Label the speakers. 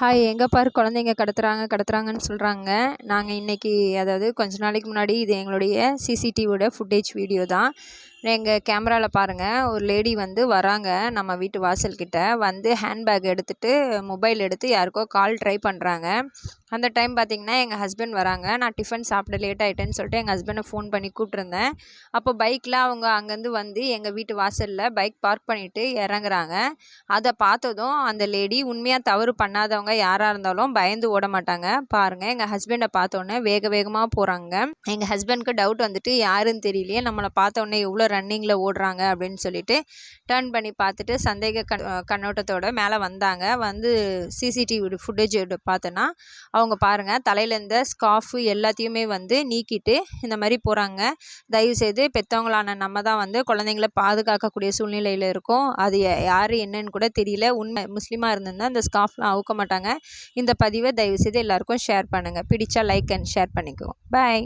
Speaker 1: Hi எங்கே பார் குழந்தைங்க கடத்துகிறாங்க கடத்துறாங்கன்னு சொல்கிறாங்க நாங்கள் இன்றைக்கி அதாவது கொஞ்ச நாளைக்கு முன்னாடி இது எங்களுடைய சிசிடிவியோட ஃபுட்டேஜ் வீடியோ தான். எங்கள் கேமராவில் பாருங்கள் ஒரு லேடி வந்து வராங்க நம்ம வீட்டு வாசல்கிட்ட வந்து ஹேண்ட்பேக் எடுத்துகிட்டு மொபைல் எடுத்து யாருக்கோ கால் ட்ரை பண்ணுறாங்க அந்த டைம் பார்த்திங்கன்னா எங்கள் ஹஸ்பண்ட் வராங்க. நான் டிஃபன் சாப்பிட லேட் ஆகிட்டேன்னு சொல்லிட்டு எங்கள் ஹஸ்பண்டை ஃபோன் பண்ணி கூப்பிட்ருந்தேன் அப்போ பைக்கில் அவங்க அங்கேருந்து வந்து எங்கள் வீட்டு வாசலில் பைக் பார்க் பண்ணிவிட்டு இறங்குறாங்க. அதை பார்த்ததும் அந்த லேடி உண்மையாக தவறு பண்ணாதவங்க யாராக இருந்தாலும் பயந்து ஓட மாட்டாங்க. பாருங்கள் எங்கள் ஹஸ்பண்டை பார்த்தோன்னே வேக வேகமாக போகிறாங்க எங்கள் ஹஸ்பண்ட்க்கு டவுட் வந்துட்டு யாருன்னு தெரியலையே. நம்மளை பார்த்தோன்னே எவ்வளோ ரன்னிங்கில் ஓடுறாங்க அப்படின்னு சொல்லிட்டு டேர்ன் பண்ணி பார்த்துட்டு சந்தேக கண் கண்ணோட்டத்தோட மேலே வந்தாங்க. வந்து சிசிடிவி ஃபுட்டேஜ் பார்த்தோன்னா அவங்க பாருங்கள் தலையில் இருந்த ஸ்காஃபு எல்லாத்தையுமே வந்து நீக்கிட்டு இந்த மாதிரி போகிறாங்க தயவுசெய்து பெற்றவங்களான நம்ம தான் வந்து குழந்தைங்கள பாதுகாக்கக்கூடிய சூழ்நிலையில் இருக்கும். அது யார் என்னன்னு கூட தெரியல. உண்மை முஸ்லீமாக இருந்திருந்தால் அந்த ஸ்காஃப்லாம் அவுக்க மாட்டாங்க. இந்த பதிவை தயவுசெய்து எல்லாருக்கும் ஷேர் பண்ணுங்கள் பிடிச்சா லைக் அண்ட் ஷேர் பண்ணிக்குவோம் பாய்